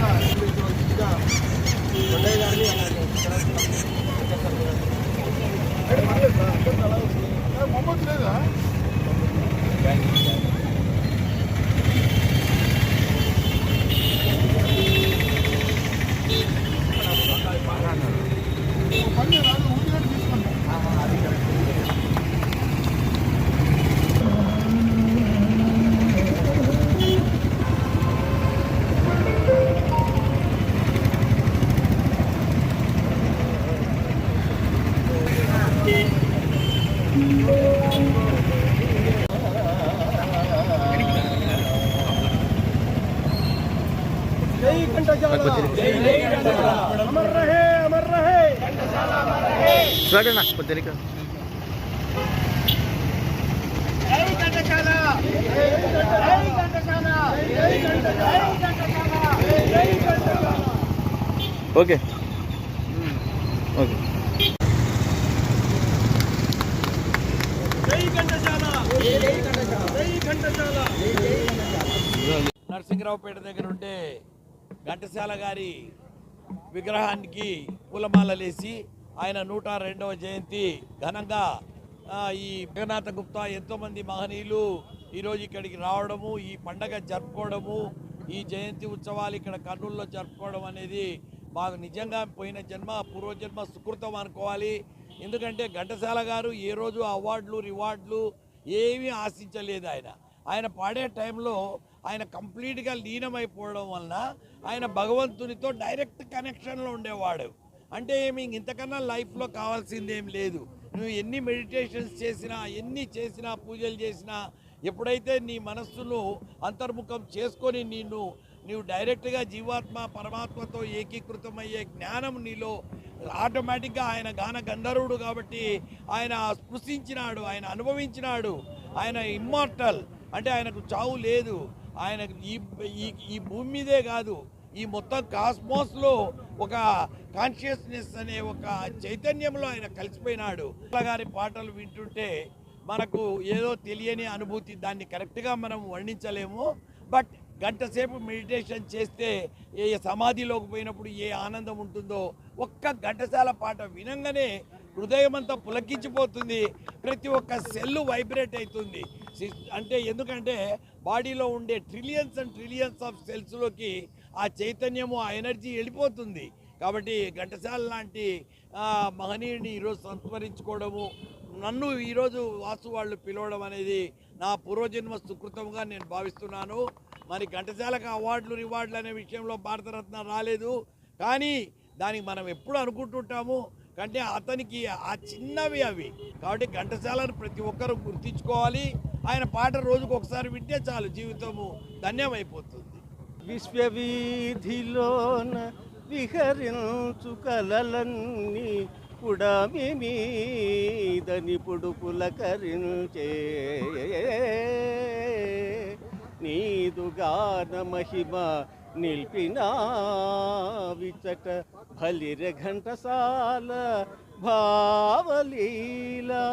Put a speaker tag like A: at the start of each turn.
A: Bye-bye. స్లాగన పొద్దులిక
B: okay okay
C: Narasimharaopeta దగ్గర ఉండే ఘంటసాల గారి విగ్రహానికి పూలమాలలేసి ఆయన నూట రెండవ జయంతి ఘనంగా ఈ జగన్నాథ గుప్తా ఎంతోమంది మహనీయులు ఈరోజు ఇక్కడికి రావడము ఈ పండగ జరుపుకోవడము ఈ జయంతి ఉత్సవాలు ఇక్కడ కర్నూలులో జరుపుకోవడం అనేది మాకు నిజంగా పోయిన జన్మ పూర్వజన్మ సుకృతం అనుకోవాలి. ఎందుకంటే ఘంటసాల గారు ఏ రోజు అవార్డులు రివార్డులు ఏమీ ఆశించలేదు ఆయన. ఆయన పాడే టైంలో ఆయన కంప్లీట్గా లీనమైపోవడం వలన ఆయన భగవంతునితో డైరెక్ట్ కనెక్షన్లో ఉండేవాడు. అంటే ఏమి ఇంతకన్నా లైఫ్లో కావాల్సింది ఏం లేదు. నువ్వు ఎన్ని మెడిటేషన్స్ చేసినా ఎన్ని చేసినా పూజలు చేసినా ఎప్పుడైతే నీ మనస్సును అంతర్ముఖం చేసుకొని నిన్ను నీవు డైరెక్ట్గా జీవాత్మ పరమాత్మతో ఏకీకృతమయ్యే జ్ఞానం నీలో ఆటోమేటిక్గా ఆయన గాన గంధర్వుడు కాబట్టి ఆయన స్పృశించినాడు ఆయన అనుభవించినాడు. ఆయన ఇమ్మార్టల్. అంటే ఆయనకు చావు లేదు. ఆయన ఈ ఈ ఈ భూమి మీదే కాదు. ఈ మొత్తం కాస్మోస్లో ఒక కాన్షియస్నెస్ అనే ఒక చైతన్యంలో ఆయన కలిసిపోయినాడు. గారి పాటలు వింటుంటే మనకు ఏదో తెలియని అనుభూతి దాన్ని కరెక్ట్గా మనం వర్ణించలేము. బట్ గంట సేపు మెడిటేషన్ చేస్తే ఏ సమాధిలోకి పోయినప్పుడు ఏ ఆనందం ఉంటుందో ఒక్క ఘంటసాల పాట వినంగానే హృదయం అంతా పులకించిపోతుంది. ప్రతి ఒక్క సెల్లు వైబ్రేట్ అవుతుంది. అంటే ఎందుకంటే బాడీలో ఉండే ట్రిలియన్స్ అండ్ ట్రిలియన్స్ ఆఫ్ సెల్స్లోకి ఆ చైతన్యము ఆ ఎనర్జీ వెళ్ళిపోతుంది. కాబట్టి ఘంటసాల లాంటి మహనీయుడిని ఈరోజు సంస్మరించుకోవడము నన్ను ఈరోజు వాసు వాళ్ళు పిలవడం అనేది నా పూర్వజన్మ సుకృతంగా నేను భావిస్తున్నాను. మరి ఘంటసాలకు అవార్డులు రివార్డులు అనే విషయంలో భారతరత్న రాలేదు. కానీ దానికి మనం ఎప్పుడు అనుకుంటుంటాము? కంటే అతనికి ఆ చిన్నవి అవి. కాబట్టి ఘంటసాలను ప్రతి ఒక్కరూ గుర్తించుకోవాలి. ఆయన పాట రోజుకు ఒకసారి వింటే చాలు జీవితము ధన్యమైపోతుంది.
D: విశ్వవీధిలోన విహరించు కలలన్నీ పుడమి మీదని పుడుపులకరించే నీదు గాన మహిమ నిల్పినా విచట భలిర ఘంటసాల భావలీలా.